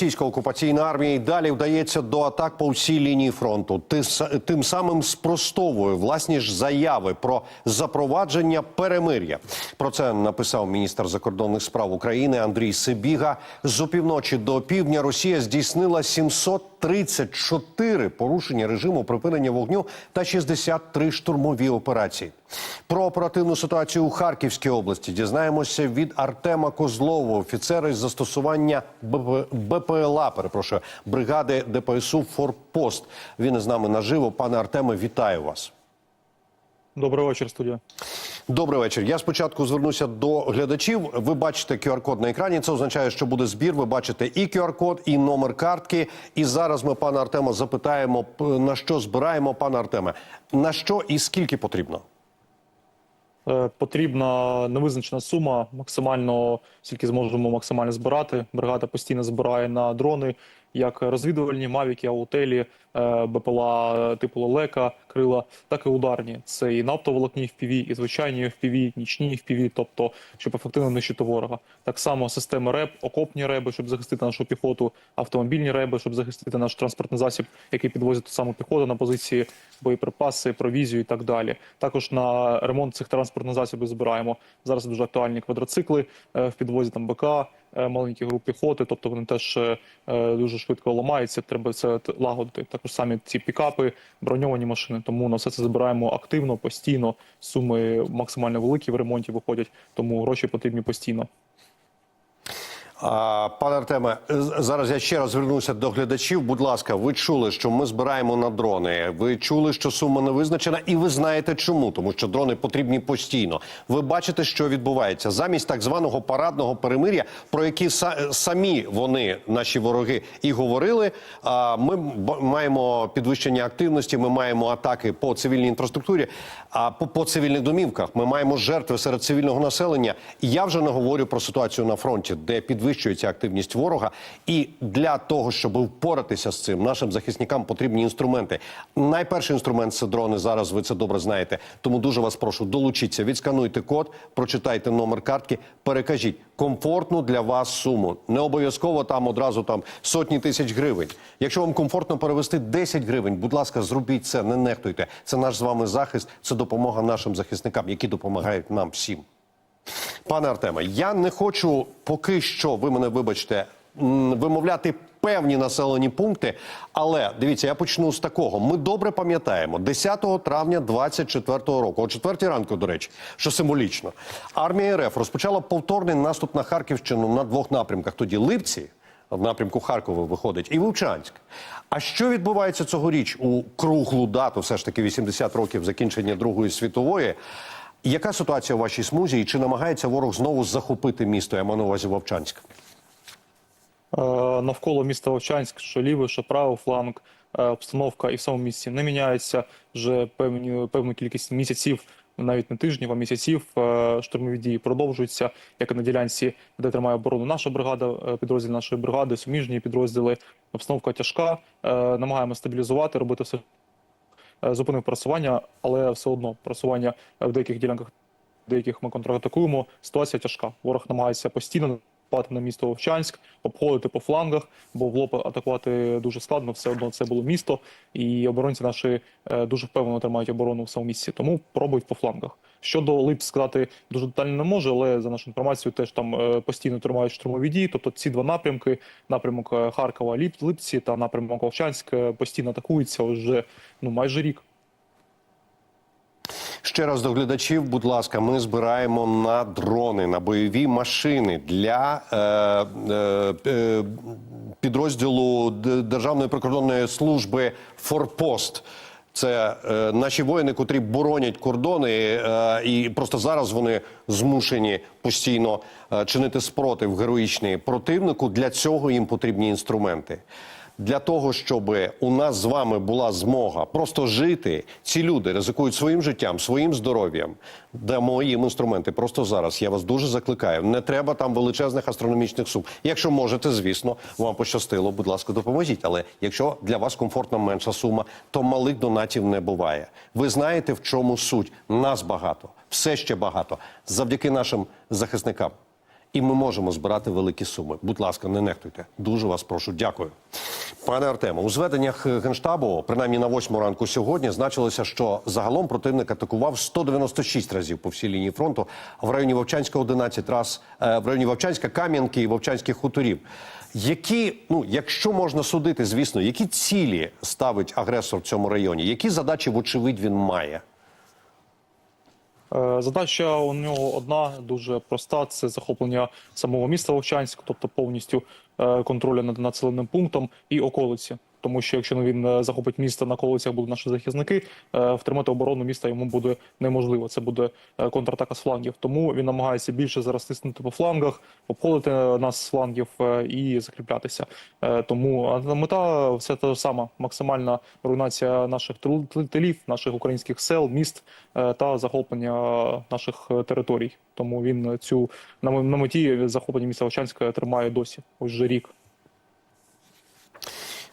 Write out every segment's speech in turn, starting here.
Російська окупаційна армія і далі вдається до атак по всій лінії фронту. Ти Тим самим спростовує власні ж заяви про запровадження перемир'я. Про це написав міністр закордонних справ України Андрій Сибіга. З опівночі до півдня Росія здійснила 734 порушення режиму припинення вогню та 63 штурмові операції. Про оперативну ситуацію у Харківській області дізнаємося від Артема Козлова, офіцера із застосування БП- БПЛА, перепрошую, бригади ДПСУ Форпост. Він із нами наживо. Пане Артеме, вітаю вас. Добрий вечір, студія. Добрий вечір. Я спочатку звернуся до глядачів. Ви бачите QR-код на екрані. Це означає, що буде збір. Ви бачите і QR-код, і номер картки. І зараз ми пана Артема запитаємо, на що збираємо, пане Артеме. На що і скільки потрібно? Е, Потрібна невизначена сума, максимально скільки зможемо максимально збирати. Бригада постійно збирає на дрони, як розвідувальні, мавіки, аутелі, е, БПЛА типу лелека, крила, так і ударні. Це і нафтоволокні FPV, і звичайні FPV, нічні FPV, тобто щоб ефективно нищити ворога. Так само системи РЕБ, окопні реби, щоб захистити нашу піхоту, автомобільні реби, щоб захистити наш транспортний засіб, який підвозить ту саму піхоту на позиції, боєприпаси, провізію і так далі. Також на ремонт цих транспортних засобів збираємо. Зараз дуже актуальні квадроцикли е, в підвозі там БК, маленькі групи хоти, тобто вони теж е, е, дуже швидко ламаються. Треба це лагодити. Також самі ці пікапи, броньовані машини. Тому на все це збираємо активно, постійно. Суми максимально великі в ремонті виходять, тому гроші потрібні постійно. Пане Артеме, зараз я ще раз звернуся до глядачів. Будь ласка, ви чули, що ми збираємо на дрони. Ви чули, що сума не визначена, і ви знаєте чому, тому що дрони потрібні постійно. Ви бачите, що відбувається замість так званого парадного перемир'я, про які са- самі вони, наші вороги, і говорили. А ми маємо підвищення активності. Ми маємо атаки по цивільній інфраструктурі, а по, по цивільних домівках. Ми маємо жертви серед цивільного населення. Я вже не говорю про ситуацію на фронті, де підвищується активність ворога. І для того, щоб впоратися з цим, нашим захисникам потрібні інструменти. Найперший інструмент це дрони. Зараз ви це добре знаєте. Тому дуже вас прошу, долучіться, відскануйте код, прочитайте номер картки, перекажіть комфортну для вас суму. Не обов'язково там одразу там сотні тисяч гривень. Якщо вам комфортно перевести 10 гривень, будь ласка, зробіть це, не нехтуйте. Це наш з вами захист, це допомога нашим захисникам, які допомагають нам всім. Пане Артеме, я не хочу поки що, ви мене вибачте, вимовляти певні населені пункти. Але дивіться, я почну з такого. Ми добре пам'ятаємо 10 травня 24 року, о 4 ранку, до речі, що символічно, армія РФ розпочала повторний наступ на Харківщину на двох напрямках. Тоді Липці. В напрямку Харкова виходить і Вовчанськ. А що відбувається цьогоріч у круглу дату, все ж таки 80 років закінчення Другої світової? Яка ситуація у вашій смузі і чи намагається ворог знову захопити місто? Я маю на увазі Вовчанськ? Е, навколо міста Овчанськ, що лівий, що правий фланг, е, обстановка і в самому місці не міняється вже певні, певну кількість місяців, навіть не тижнів, а місяців. Е, Штурмові дії продовжуються, як і на ділянці, де тримає оборону наша бригада, підрозділ нашої бригади, суміжні підрозділи. Обстановка тяжка. Намагаємося стабілізувати, робити все. Е, Зупинив просування, але все одно просування в деяких ділянках, деяких ми контратакуємо. Ситуація тяжка. Ворог намагається постійно нападати на місто Вовчанськ, обходити по флангах, бо в лоб атакувати дуже складно. Все одно це було місто, і оборонці наші е, дуже впевнено тримають оборону в самому місці, тому пробують по флангах. Щодо Лип сказати дуже детально не можу, але за нашу інформацію теж там е, постійно тримають штурмові дії. Тобто ці два напрямки: напрямок е, Харкова, Липці та напрямок Вовчанськ е, постійно атакуються вже ну майже рік. Ще раз до глядачів, будь ласка, ми збираємо на дрони, на бойові машини для е, е, е, підрозділу Державної прикордонної служби Форпост. Це е, наші воїни, котрі боронять кордони, е, і просто зараз вони змушені постійно е, чинити спротив героїчний противнику. Для цього їм потрібні інструменти. Для того, щоб у нас з вами була змога просто жити, ці люди ризикують своїм життям, своїм здоров'ям. Дамо їм інструменти просто зараз. Я вас дуже закликаю. Не треба там величезних астрономічних сум. Якщо можете, звісно, вам пощастило, будь ласка, допоможіть. Але якщо для вас комфортна менша сума, то малих донатів не буває. Ви знаєте, в чому суть? Нас багато, все ще багато, завдяки нашим захисникам. і ми можемо збирати великі суми. Будь ласка, не нехтуйте. Дуже вас прошу. Дякую. Пане Артему, у зведеннях Генштабу, принаймні на восьму ранку сьогодні, значилося, що загалом противник атакував 196 разів по всій лінії фронту, в районі Вовчанська 11 раз, е, в районі Вовчанська, Кам'янки і Вовчанських хуторів. Які, ну, якщо можна судити, звісно, які цілі ставить агресор в цьому районі? Які задачі, вочевидь, він має? Е, Задача у нього одна дуже проста: це захоплення самого міста Вовчанськ, тобто повністю е, контролю над населеним пунктом і околиці. Тому що якщо він е, захопить місто на околицях будуть наші захисники, е, втримати оборону міста йому буде неможливо. Це буде е, контратака з флангів. Тому він намагається більше зараз тиснути по флангах, обходити нас з флангів і закріплятися. Тому мета все ж сама: максимальна руйнація наших тил- тил- тилів, наших українських сел, міст та захоплення наших територій. Тому він цю на меті захоплення міста Вовчанська тримає досі. Ось рік.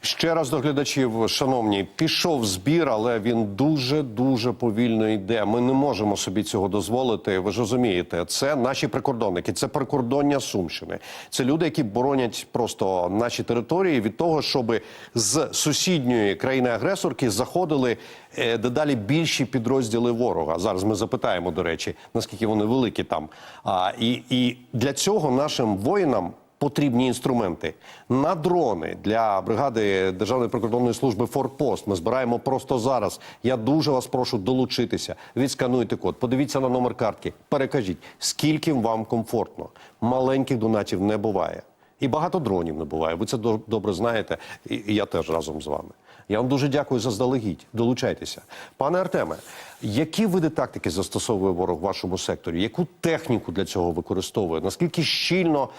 Ще раз до глядачів, шановні, пішов збір, але він дуже дуже повільно йде. Ми не можемо собі цього дозволити. Ви ж розумієте, це наші прикордонники, це прикордоння Сумщини. Це люди, які боронять просто наші території від того, щоб з сусідньої країни-агресорки заходили е, дедалі більші підрозділи ворога. Зараз ми запитаємо, до речі, наскільки вони великі там. А і, і для цього нашим воїнам потрібні інструменти на дрони для бригади Державної прикордонної служби Форпост. Ми збираємо просто зараз. Я дуже вас прошу долучитися. Відскануйте код. Подивіться на номер картки. Перекажіть, скільки вам комфортно. Маленьких донатів не буває. І багато дронів не буває. Ви це до- добре знаєте, і я теж разом з вами. Я вам дуже дякую за здалегідь. Долучайтеся. Пане Артеме, які види тактики застосовує ворог в вашому секторі? Яку техніку для цього використовує? Наскільки щільно,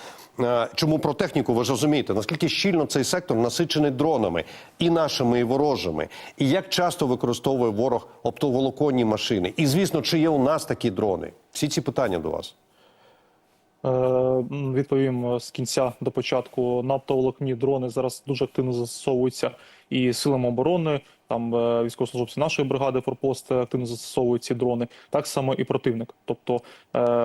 е, чому про техніку ви ж розумієте, наскільки щільно цей сектор насичений дронами і нашими, і ворожими? І як часто використовує ворог оптоволоконні машини? І звісно, чи є у нас такі дрони? Всі ці питання до вас. Е, Відповім е, з кінця до початку. наптоволокні дрони зараз дуже активно застосовуються і силами оборони. Там е, військовослужбовці нашої бригади Форпост активно застосовують ці дрони. Так само і противник. Тобто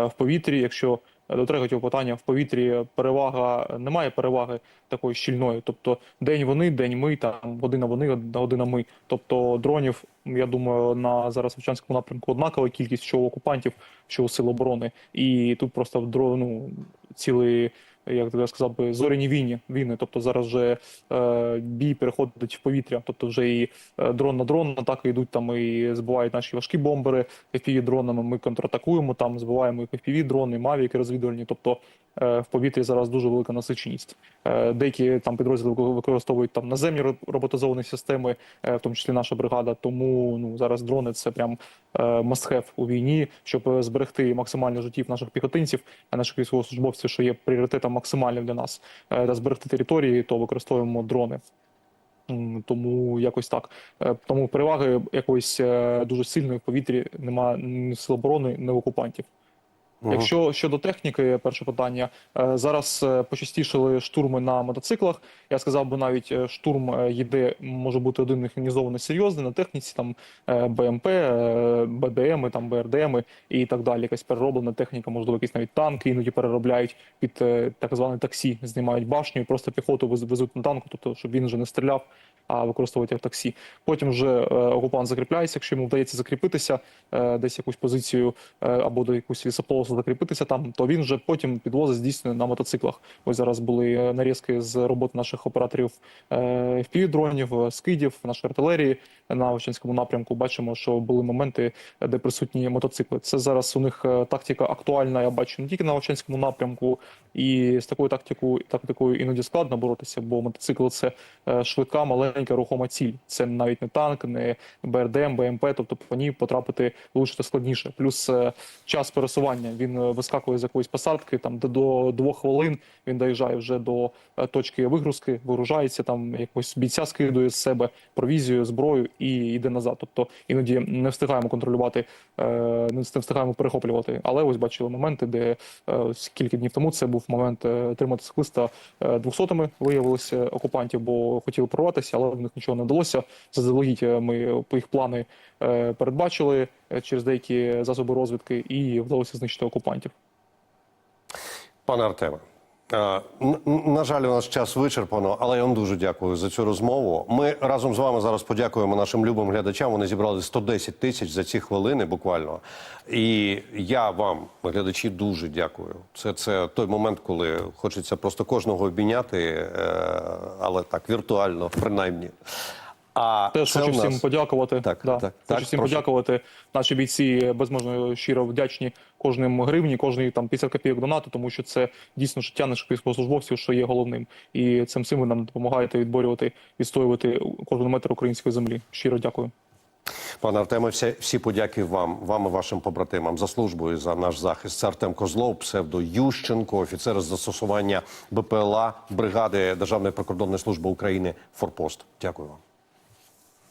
в повітрі, якщо до третього питання, в повітрі перевага немає переваги такої щільної. Тобто день вони, день ми, там година вони, година ми. Тобто дронів, я думаю, на зараз Вовчанському напрямку однакова кількість, що у окупантів, що у сил оборони. І тут просто в дрону цілий. Як я сказав би, зоряні війни, війни. Тобто зараз вже е, бій переходить в повітря. Тобто вже і е, дрон на дрон атаки йдуть там і збивають наші важкі бомбери fpv дронами. Ми контратакуємо там, збиваємо їх fpv дрони, мавіки розвідувальні. Тобто е, в повітрі зараз дуже велика насиченість. Е, деякі там підрозділи використовують там наземні роботизовані системи, е, в тому числі наша бригада. Тому ну зараз дрони це прям have у війні, щоб е, зберегти максимально життів наших піхотинців, а наших військовослужбовців, що є пріоритетом максимальним для нас, е, та зберегти території, то використовуємо дрони. Тому якось так. Е, Тому переваги якоїсь е, дуже сильної в повітрі немає ні сил оборони, ні окупантів. Мгм. Якщо щодо техніки, перше питання е, зараз е, почастішили штурми на мотоциклах. Я сказав би навіть е, штурм йде, може бути один механізований серйозний на техніці, там БМП, БДМи, там БРДМи і так далі. Якась перероблена техніка, можливо, якісь навіть танки іноді переробляють під так зване таксі, знімають башню і просто піхоту вез- везуть на танку, тобто щоб він вже не стріляв. А використовують як таксі. Потім вже окупант закріпляється, якщо йому вдається закріпитися, десь якусь позицію або до якусь лісополосу закріпитися там, то він вже потім підвозить здійснює на мотоциклах. Ось зараз були е, нарізки з роботи наших операторів е, FPV-дронів, е, скидів, нашої артилерії на Вовчанському напрямку. Бачимо, що були моменти, е, де присутні мотоцикли. Це зараз у них е, тактика актуальна. Я бачу не тільки на Вовчанському напрямку, і з такою тактикою, тактикою іноді складно боротися, бо мотоцикл це е, швидка, маленька рухома ціль. Це навіть не танк, не БРДМ, БМП, тобто по ній потрапити влучити складніше. Плюс е, час пересування. Він е, вискакує з якоїсь посадки, там де до двох хвилин він доїжджає вже до е, точки вигрузки, вигружається там якось бійця скидує з себе провізію, зброю і йде назад. Тобто іноді не встигаємо контролювати, е, не встигаємо перехоплювати. Але ось бачили моменти, де кілька днів тому це був момент три мотоциклиста е, двохсотими виявилися окупантів, бо хотіли прорватися, але в них нічого не вдалося. Заздалегідь ми їх плани передбачили через деякі засоби розвідки і вдалося знищити окупантів. Пане Артеме, е, на жаль, у нас час вичерпано, але я вам дуже дякую за цю розмову. Ми разом з вами зараз подякуємо нашим любим глядачам. Вони зібрали 110 тисяч за ці хвилини буквально. І я вам, глядачі, дуже дякую. Це, це той момент, коли хочеться просто кожного обійняти, е, але так, віртуально, принаймні. А Теж це хочу у нас- всім подякувати. Так, да. так, хочу так, всім прошу. подякувати. Наші бійці безможно щиро вдячні кожним гривні, кожний там 50 копійок донату, тому що це дійсно життя наших військовослужбовців, що є головним. І цим всім ви нам допомагаєте відборювати, відстоювати кожен метр української землі. Щиро дякую. Пане Артеме, всі, всі подяки вам, вам і вашим побратимам за службу і за наш захист. Це Артем Козлов, псевдо Ющенко, офіцер з застосування БПЛА бригади Державної прикордонної служби України Форпост. Дякую вам.